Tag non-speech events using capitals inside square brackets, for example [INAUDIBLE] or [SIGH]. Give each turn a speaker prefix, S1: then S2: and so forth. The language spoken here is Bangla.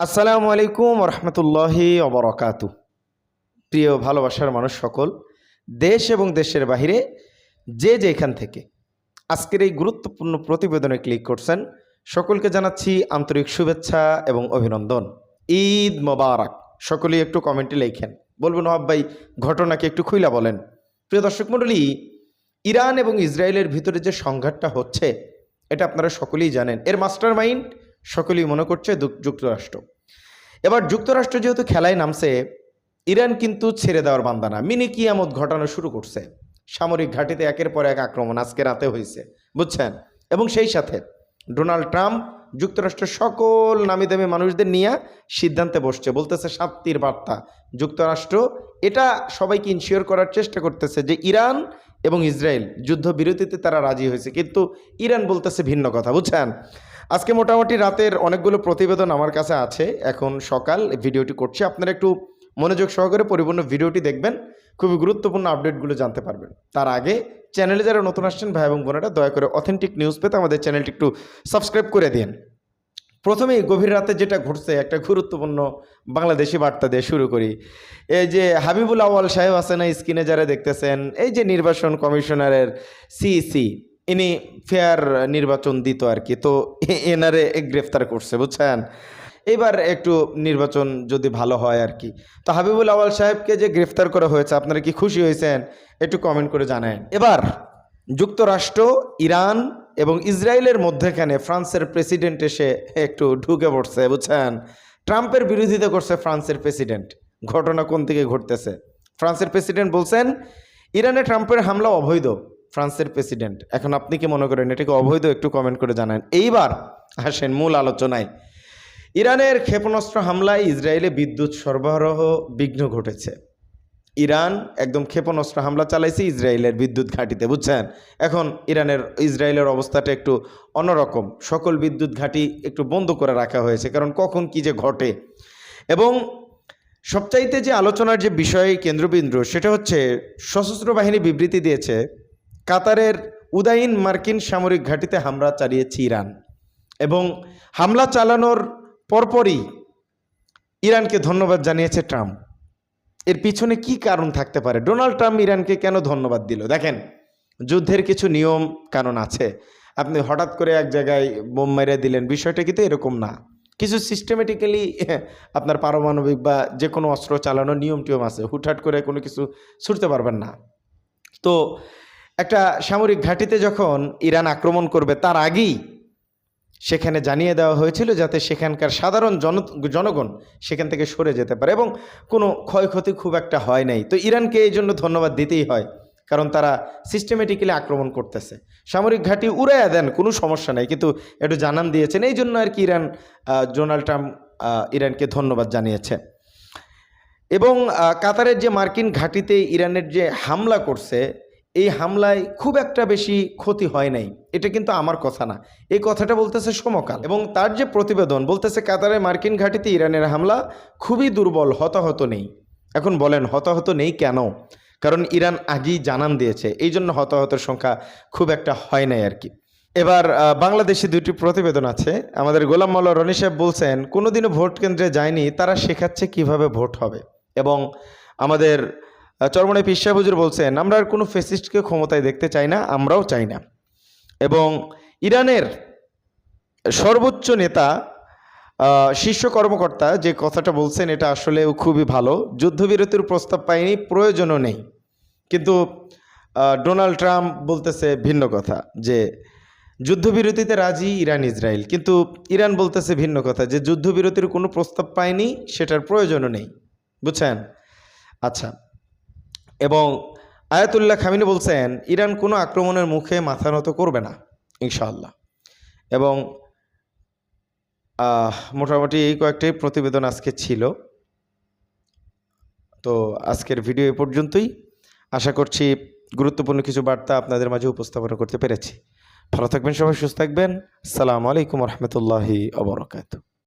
S1: আসসালামু আলাইকুম রহমতুল্লাহি অবরকাত প্রিয় ভালোবাসার মানুষ সকল, দেশ এবং দেশের বাহিরে যে যেখান থেকে আজকের এই গুরুত্বপূর্ণ প্রতিবেদনে ক্লিক করছেন, সকলকে জানাচ্ছি আন্তরিক শুভেচ্ছা এবং অভিনন্দন। ঈদ মোবারক। সকলেই একটু কমেন্টে লেখেন। বলবেন নবাব ভাই, ঘটনাকে একটু খুইলা বলেন। প্রিয় দর্শক মণ্ডলী, ইরান এবং ইসরায়েলের ভিতরে যে সংঘাতটা হচ্ছে, এটা আপনারা সকলেই জানেন। এর মাস্টার মাইন্ড সকলেই মনে করছে যুক- যুক্তরাষ্ট্র। এবার যুক্তরাষ্ট্র যেহেতু খেলায় নামছে, ইরান কিন্তু ছেড়ে দেওয়ার বান্দা না। মিনি কিয়ামত ঘটানো শুরু করছে। সামরিক ঘাঁটিতে একের পর এক আক্রমণ আজকে রাতে হয়েছে, বুঝছেন? এবং সেই সাথে ডোনাল্ড ট্রাম্প যুক্তরাষ্ট্রের সকল নামি দামি মানুষদের নিয়ে সিদ্ধান্তে বসছে, বলতেছে শান্তির বার্তা। যুক্তরাষ্ট্র এটা সবাইকে ইনশিওর করার চেষ্টা করতেছে যে ইরান এবং ইসরায়েল যুদ্ধবিরতিতে তারা রাজি হয়েছে। কিন্তু ইরান বলতেছে ভিন্ন কথা, বুঝছেন? আজকে মোটামুটি রাতের অনেকগুলো প্রতিবেদন আমার কাছে আছে। এখন সকাল ভিডিওটি করছি। আপনারা একটু মনোযোগ সহকারে পরিপূর্ণ ভিডিওটি দেখবেন। খুবই গুরুত্বপূর্ণ আপডেটগুলো জানতে পারবেন। তার আগে, চ্যানেলে যারা নতুন আসছেন, ভাই এবং বোনেরা, দয়া করে অথেন্টিক নিউজ পেতে আমাদের চ্যানেলটি একটু সাবস্ক্রাইব করে দিন। প্রথমেই গভীর রাতে যেটা ঘটছে, একটা গুরুত্বপূর্ণ বাংলাদেশি বার্তা দিয়ে শুরু করি। এই যে হাবিবুল আওয়াল সাহেব আছেন না, স্ক্রিনে যারা দেখতেছেন, এই যে নির্বাচন কমিশনারের সিইসি ইনি ফেয়ার নির্বাচন দিত আর কি। তো এনারে গ্রেফতার করছে, বুঝছেন? এবার একটু নির্বাচন যদি ভালো হয় আর কি। তো হাবিবুল আওয়াল সাহেবকে যে গ্রেফতার করা হয়েছে, আপনারা কি খুশি হয়েছেন? একটু কমেন্ট করে জানান এবার যুক্তরাষ্ট্র, ইরান এবং ইসরায়েলের মধ্যেখানে ফ্রান্সের প্রেসিডেন্ট এসে একটু ঢুকে পড়ছে, বুঝছেন? ট্রাম্পের বিরোধিতা করছে ফ্রান্সের প্রেসিডেন্ট। ঘটনা কোন থেকে ঘটতেছে? ফ্রান্সের প্রেসিডেন্ট বলছেন, ইরানে ট্রাম্পের হামলা অবৈধ। ফ্রান্সের প্রেসিডেন্ট। এখন আপনি কি মনে করেন এটাকে অবৈধ একটু কমেন্ট করে জানান। এইবার আসেন মূল আলোচনায়। ইরানের ক্ষেপণাস্ত্র হামলায় ইসরায়েলে বিদ্যুৎ সরবরাহ বিঘ্ন ঘটেছে। ইরান একদম ক্ষেপণাস্ত্র হামলা চালাইছে ইসরায়েলের বিদ্যুৎ ঘাঁটিতে, বুঝছেন? এখন ইরানের, ইসরায়েলের অবস্থাটা একটু অন্যরকম। সকল বিদ্যুৎ ঘাঁটি একটু বন্ধ করে রাখা হয়েছে, কারণ কখন কি যে ঘটে। এবং সবচাইতে যে আলোচনার যে বিষয় কেন্দ্রবিন্দু, সেটা হচ্ছে সশস্ত্র বাহিনী বিবৃতি দিয়েছে কাতারের উদাইন মার্কিন সামরিক ঘাঁটিতে হামলা চালিয়েছে ইরান এবং হামলা চালানোর পরপরই ইরানকে ধন্যবাদ জানিয়েছে ট্রাম্প। এর পিছনে কি কারণ থাকতে পারে? ডোনাল্ড ট্রাম্প ইরানকে কেন ধন্যবাদ দিল? দেখেন, যুদ্ধের কিছু নিয়ম কানুন আছে। আপনি হঠাৎ করে এক জায়গায় বোম মেরে দিলেন, বিষয়টা কিন্তু এরকম না। কিছু সিস্টেমেটিক্যালি [LAUGHS] আপনার পারমাণবিক বা যে কোনো অস্ত্র চালানোর নিয়ম টিয়ম আছে। হুটহাট করে কোনো কিছু ছুটতে পারবেন না। তো একটা সামরিক ঘাঁটিতে যখন ইরান আক্রমণ করবে, তার আগেই সেখানে জানিয়ে দেওয়া হয়েছিল যাতে সেখানকার সাধারণ জন, জনগণ সেখান থেকে সরে যেতে পারে এবং কোনো ক্ষয়ক্ষতি খুব একটা হয় নাই। তো ইরানকে এই জন্য ধন্যবাদ দিতেই হয়, কারণ তারা সিস্টেমেটিক্যালি আক্রমণ করতেছে। সামরিক ঘাঁটি উড়াইয়া দেন, কোনো সমস্যা নেই, কিন্তু একটু জানান দিয়েছেন। এই জন্য আর কি ইরান ডোনাল্ড ট্রাম্প ইরানকে ধন্যবাদ জানিয়েছে। এবং কাতারের যে মার্কিন ঘাঁটিতে ইরানের যে হামলা করছে এই হামলায় খুব একটা বেশি ক্ষতি হয় নাই। এটা কিন্তু আমার কথা না। এই কথাটা বলতেছে সমকাল। এবং তার যে প্রতিবেদন, বলতেছে কাতারের মার্কিন ঘাঁটিতে ইরানের হামলা খুবই দুর্বল, হতাহত নেই। এখন বলেন, হতাহত নেই কেন? কারণ ইরান আগেই জানান দিয়েছে। এই জন্য হতাহতের সংখ্যা খুব একটা হয় নাই আর কি। এবার বাংলাদেশে দুটি প্রতিবেদন আছে। আমাদের গোলাম মাল্লা রনি সাহেব বলছেন, কোনোদিনও ভোট কেন্দ্রে যায়নি, তারা শেখাচ্ছে কীভাবে ভোট হবে। এবং আমাদের চরমনে পিসা হুজুর বলছেন, আমরা আর কোনো ফেসিস্টকে ক্ষমতায় দেখতে চাই না, আমরাও চাই না। এবং ইরানের সর্বোচ্চ নেতা শীর্ষ কর্মকর্তা যে কথাটা বলছেন, এটা আসলে খুবই ভালো। যুদ্ধবিরতির প্রস্তাব পায়নি প্রয়োজনও নেই। কিন্তু ডোনাল্ড ট্রাম্প বলতেছে ভিন্ন কথা, যে যুদ্ধবিরতিতে রাজি ইরান, ইসরায়েল। কিন্তু ইরান বলতেছে ভিন্ন কথা, যে যুদ্ধবিরতির কোনো প্রস্তাব পায়নি সেটার প্রয়োজনও নেই। বুঝছেন? আচ্ছা এবং আয়াতুল্লাহ খামিনি বলছেন, ইরান কোনো আক্রমণের মুখে মাথা নত করবে না, ইনশাআল্লাহ। এবং মোটামুটি এই কয়েকটি প্রতিবেদন আজকে ছিল। তো আজকের ভিডিও এ পর্যন্তই। আশা করছি গুরুত্বপূর্ণ কিছু বার্তা আপনাদের মাঝে উপস্থাপন করতে পেরেছি। ভালো থাকবেন সবাই, সুস্থ থাকবেন। আসসালামু আলাইকুম রহমতুল্লাহি অবরকাত